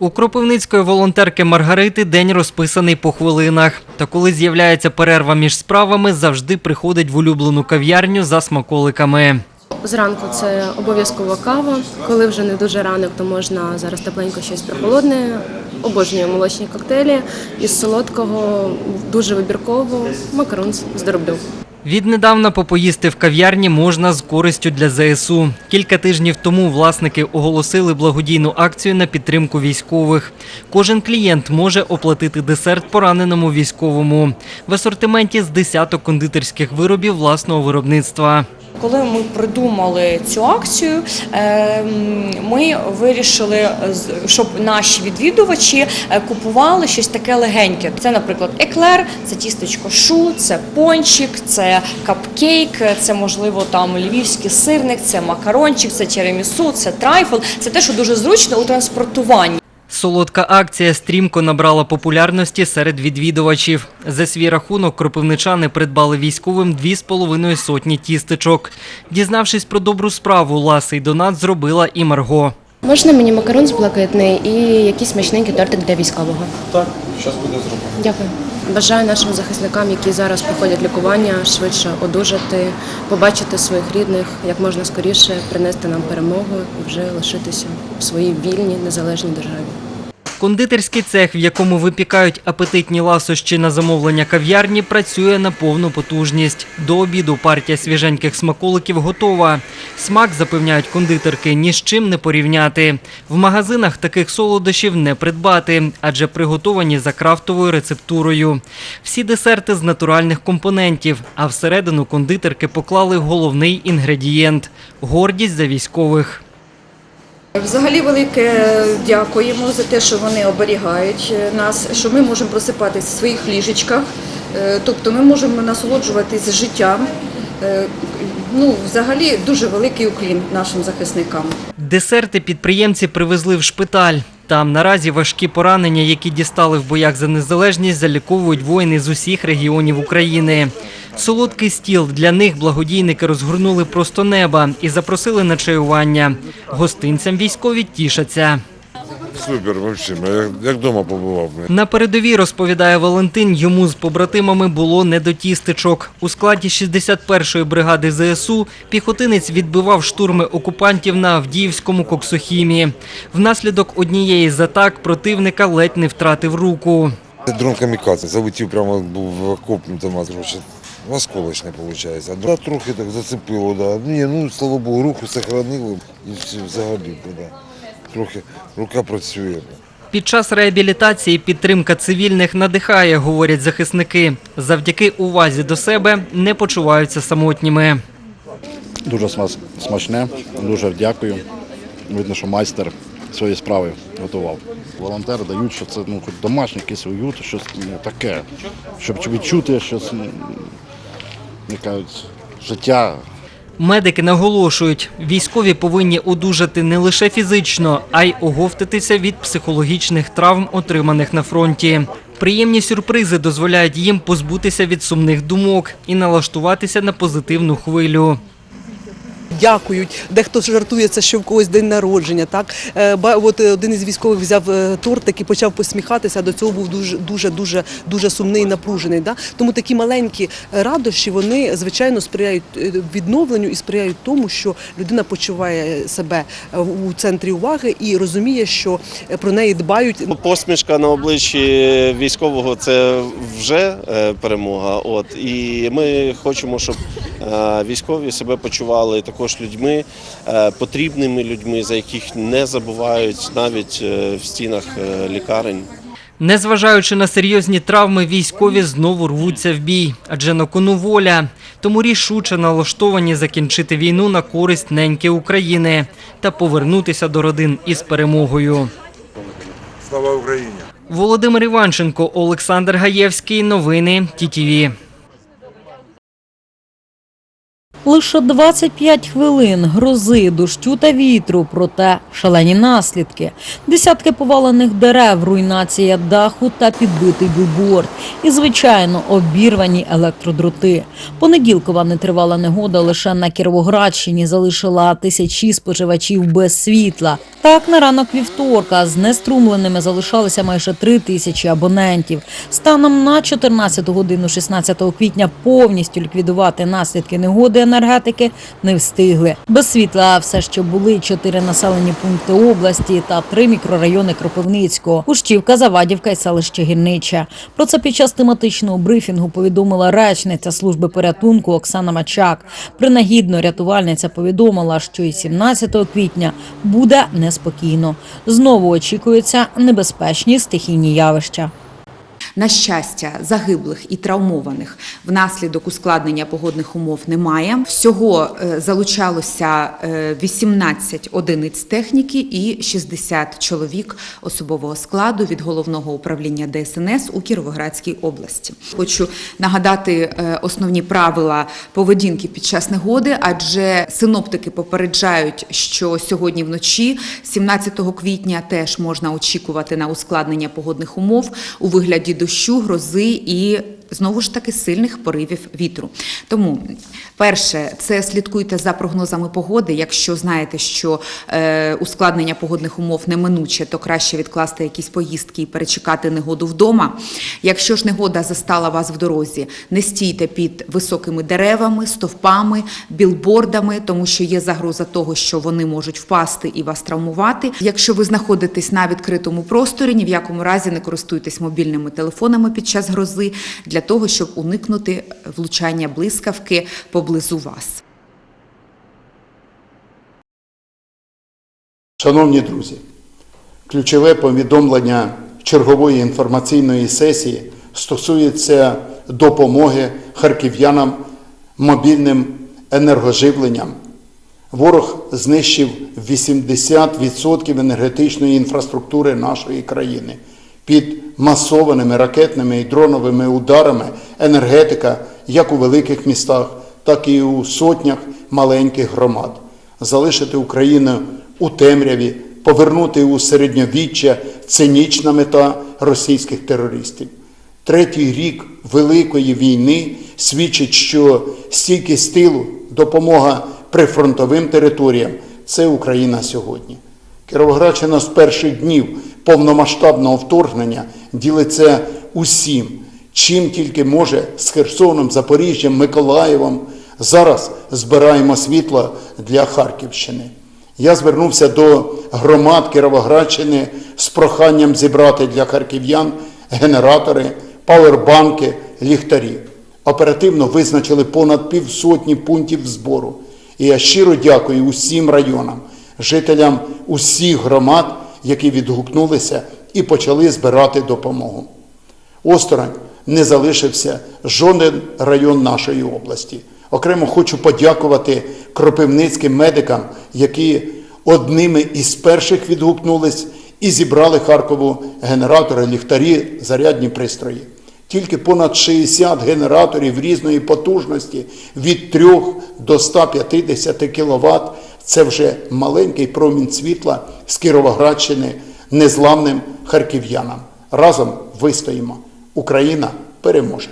У кропивницької волонтерки Маргарити день розписаний по хвилинах. Та коли з'являється перерва між справами, завжди приходить в улюблену кав'ярню за смаколиками. Зранку це обов'язкова кава. Коли вже не дуже ранок, то можна зараз тепленько щось прохолодне. Обожнюю молочні коктейлі із солодкого, дуже вибірково, макарон з дроблю. Віднедавна попоїсти в кав'ярні можна з користю для ЗСУ. Кілька тижнів тому власники оголосили благодійну акцію на підтримку військових. Кожен клієнт може оплатити десерт пораненому військовому в асортименті з десяток кондитерських виробів власного виробництва. Коли ми придумали цю акцію, е, ми вирішили, щоб наші відвідувачі е, купували щось таке легеньке. Це, наприклад, еклер, це тістечко шу, це пончик, це капкейк, це можливо там львівський сирник, це макарончик, це тірамісу, це трайфл. Це те, що дуже зручно у транспортуванні. Солодка акція стрімко набрала популярності серед відвідувачів. За свій рахунок кропивничани придбали військовим дві з половиною сотні тістечок. Дізнавшись про добру справу, ласий донат зробила і Марго. Можна мені макарон з блакитний і якийсь смачненький тортик для військового. Так, зараз буде зроблено. Дякую. Бажаю нашим захисникам, які зараз проходять лікування, швидше одужати, побачити своїх рідних як можна скоріше, принести нам перемогу і вже лишитися в своїй вільній незалежній державі. Кондитерський цех, в якому випікають апетитні ласощі на замовлення кав'ярні, працює на повну потужність. До обіду партія свіженьких смаколиків готова. Смак, запевняють кондитерки, ні з чим не порівняти. В магазинах таких солодощів не придбати, адже приготовані за крафтовою рецептурою. Всі десерти з натуральних компонентів, а всередину кондитерки поклали головний інгредієнт гордість за військових. Взагалі велике дякуємо за те, що вони оберігають е, нас, що ми можемо просипатись в своїх ліжечках, е, тобто ми можемо насолоджуватись життям. Е, Ну, взагалі дуже великий уклін нашим захисникам. Десерти підприємці привезли в шпиталь. Там наразі важкі поранення, які дістали в боях за незалежність, заліковують воїни з усіх регіонів України. Солодкий стіл для них благодійники розгорнули просто неба і запросили на чаювання. Гостинцям військові тішаться. Супер, вообще, я як, вдома побував. бля. На передовій, розповідає Валентин, йому з побратимами було не до тістечок. У складі 61-ї бригади ЗСУ піхотинець відбивав штурми окупантів на Авдіївському коксохімі. Внаслідок однієї з атак противника ледь не втратив руку. Дрон камікадзе, залетів прямо був в окоп, там, осколочне виходить. Да, трохи так зацепило, да. Ні, ну, слава Богу, руху сохранило і все, взагалі, да. Трохи рука працює. Під час реабілітації підтримка цивільних надихає, говорять захисники. Завдяки увазі до себе не почуваються самотніми. Дуже смачне, дуже дякую. Видно, що майстер своєї справи готував. Волонтери дають, що це ну, хоч домашній якийсь уют, щось ну, таке, щоб відчути щось, ну, як кажуть, життя Медики наголошують, військові повинні одужати не лише фізично, а й оговтатися від психологічних травм, отриманих на фронті. Приємні сюрпризи дозволяють їм позбутися від сумних думок і налаштуватися на позитивну хвилю. Дякують. Дехто жартується, що в когось день народження. Так Е, от е, один із військових взяв е, тортик і почав посміхатися. а До цього був дуже дуже дуже дуже сумний і напружений. Да? Тому такі маленькі радощі вони звичайно сприяють відновленню і сприяють тому, що людина почуває себе у центрі уваги і розуміє, що про неї дбають. Посмішка на обличчі військового це вже перемога. От і ми хочемо, щоб військові себе почували також людьми, е, потрібними людьми, за яких не забувають навіть е, в стінах е, лікарень. Незважаючи на серйозні травми, військові знову рвуться в бій, адже на кону воля. Тому рішуче налаштовані закінчити війну на користь неньки України та повернутися до родин із перемогою. Слава Україні! Володимир Іванченко, Олександр Гаєвський. Новини ТІТІВІ. Лише 25 хвилин грози, дощу та вітру, проте шалені наслідки. Десятки повалених дерев, руйнація даху та підбитий білборд. І, звичайно, обірвані електродроти. Понеділкова нетривала негода лише на Кіровоградщині залишила тисячі споживачів без світла. Так, на ранок вівторка знеструмленими залишалися майже три тисячі абонентів. Станом на 14 годину 16 квітня повністю ліквідувати наслідки негоди енергетики не встигли. Без світла все ще були чотири населені пункти області та три мікрорайони Кропивницького, Пущівка, Завадівка і селище Гірнича. Про це під час тематичного брифінгу повідомила речниця служби порятунку Оксана Мачак. Принагідно рятувальниця повідомила, що і 17 квітня буде неспокійно. Знову очікуються небезпечні стихійні явища. На щастя, загиблих і травмованих внаслідок ускладнення погодних умов немає. Всього е, залучалося е, 18 одиниць техніки і 60 чоловік особового складу від головного управління ДСНС у Кіровоградській області. Хочу нагадати е, основні правила поведінки під час негоди, адже синоптики попереджають, що сьогодні вночі, 17 квітня, теж можна очікувати на ускладнення погодних умов у вигляді дощу, грози і знову ж таки сильних поривів вітру. Тому, перше, це слідкуйте за прогнозами погоди. Якщо знаєте, що е, ускладнення погодних умов неминуче, то краще відкласти якісь поїздки і перечекати негоду вдома. Якщо ж негода застала вас в дорозі, не стійте під високими деревами, стовпами, білбордами, тому що є загроза того, що вони можуть впасти і вас травмувати. Якщо ви знаходитесь на відкритому просторі, ні в якому разі не користуйтесь мобільними телефонами під час грози для того, щоб уникнути влучання блискавки поблизу вас. Шановні друзі, ключове повідомлення чергової інформаційної сесії стосується допомоги харків'янам мобільним енергоживленням. Ворог знищив 80% енергетичної інфраструктури нашої країни. Під масованими ракетними і дроновими ударами енергетика як у великих містах, так і у сотнях маленьких громад. Залишити Україну у темряві, повернути у середньовіччя цинічна мета російських терористів. Третій рік Великої війни свідчить, що стійкість тилу, допомога прифронтовим територіям це Україна сьогодні. Кіровоградщина з перших днів повномасштабного вторгнення ділиться усім, чим тільки може з Херсоном, Запоріжжям, Миколаєвом. Зараз збираємо світло для Харківщини. Я звернувся до громад Кіровоградщини з проханням зібрати для харків'ян генератори, павербанки, ліхтарі. Оперативно визначили понад півсотні пунктів збору. І я щиро дякую усім районам, жителям усіх громад, які відгукнулися і почали збирати допомогу. Осторонь не залишився жоден район нашої області. Окремо хочу подякувати кропивницьким медикам, які одними із перших відгукнулись і зібрали Харкову генератори, ліхтарі, зарядні пристрої. Тільки понад 60 генераторів різної потужності від 3 до 150 кВт – це вже маленький промінь світла з Кіровоградщини незламним харків'янам. Разом вистоїмо. Україна переможе.